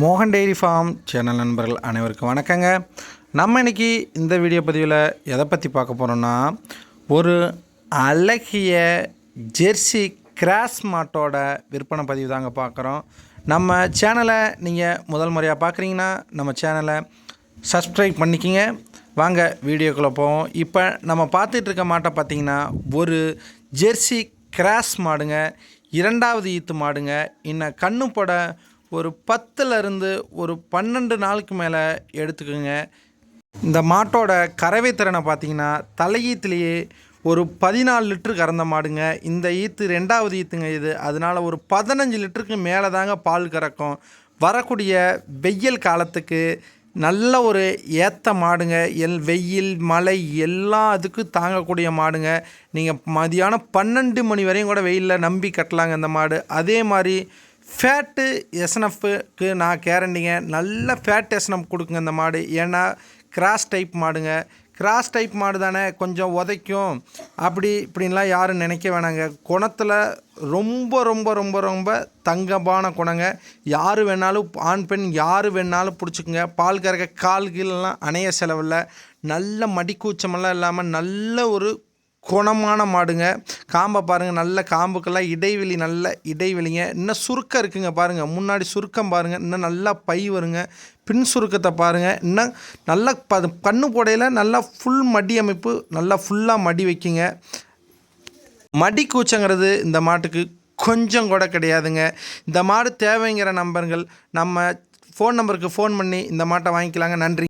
மோகன் dairy farm channel நண்பர்கள் அனைவருக்கும் வணக்கங்க. நம்ம இன்னைக்கு இந்த வீடியோ பதிவில் எதை பற்றி பார்க்க போகிறோன்னா ஒரு அழகிய ஜெர்சி கிராஸ் மாட்டோட விற்பனை பதிவு தாங்க பார்க்குறோம். நம்ம சேனலை நீங்கள் முதல் முறையாக பார்க்குறீங்கன்னா நம்ம சேனலை சப்ஸ்கிரைப் பண்ணிக்கிங்க. வாங்க வீடியோக்குள்ளே போவோம். இப்போ நம்ம பார்த்துட்டு இருக்க மாட்டை பார்த்தீங்கன்னா ஒரு ஜெர்சி கிராஸ் மாடுங்க இரண்டாவது ஈத்து மாடுங்க இன்னும் கண்ணு போட ஒரு பத்துலேருந்து ஒரு பன்னெண்டு நாளுக்கு மேலே எடுத்துக்கோங்க. இந்த மாட்டோட கறவை திறனை பார்த்தீங்கன்னா தலையீத்துலேயே ஒரு பதினாலு லிட்டரு கறந்த மாடுங்க. இந்த ஈத்து ரெண்டாவது ஈத்துங்க இது. அதனால் ஒரு பதினஞ்சு லிட்டருக்கு மேலே தாங்க பால் கறக்கும். வரக்கூடிய வெயில் காலத்துக்கு நல்ல ஒரு ஏற்ற மாடுங்க. எல் வெயில் மழை எல்லா அதுக்கும் தாங்கக்கூடிய மாடுங்க. நீங்கள் மதியானம் பன்னெண்டு மணி வரையும் கூட வெயிலில் நம்பி கட்டலாங்க இந்த மாடு. அதே மாதிரி ஃபேட்டு எஸ்என்எஃப்க்கு நான் கேரண்டிங்க. நல்ல ஃபேட் எஸ்என்எஃப் கொடுக்குங்க இந்த மாடு. ஏன்னா கிராஸ் டைப் மாடுங்க. கிராஸ் டைப் மாடு தானே கொஞ்சம் உதைக்கும். அப்படி இப்படின்லாம் யாரும் நினைக்க வேணாங்க. குணத்தில் ரொம்ப ரொம்ப ரொம்ப ரொம்ப தங்கமான குணங்க. யார் வேணாலும் ஆண் பெண் யார் வேணாலும் பிடிச்சிக்குங்க. பால் கறக்க கால் கீழெல்லாம் அணைய செலவில் நல்ல மடிக்கூச்சமெல்லாம் இல்லாமல் நல்ல ஒரு குணமான மாடுங்க. காம்பை பாருங்கள் நல்ல காம்புக்கெல்லாம் இடைவெளி நல்ல இடைவெளிங்க. இன்னும் சுருக்கம் இருக்குங்க பாருங்கள் முன்னாடி சுருக்கம் பாருங்கள் இன்னும் நல்லா பை வருங்க. பின் சுருக்கத்தை பாருங்கள் இன்னும் நல்லா ப கண்ணு போடையில் நல்லா ஃபுல் மடி அமைப்பு நல்லா ஃபுல்லாக மடி வைக்குங்க. மடி கூச்சங்கிறது இந்த மாட்டுக்கு கொஞ்சம் கூட கிடையாதுங்க. இந்த மாடு தேவைங்கிற நம்பர்கள் நம்ம ஃபோன் நம்பருக்கு ஃபோன் பண்ணி இந்த மாட்டை வாங்கிக்கலாங்க. நன்றி.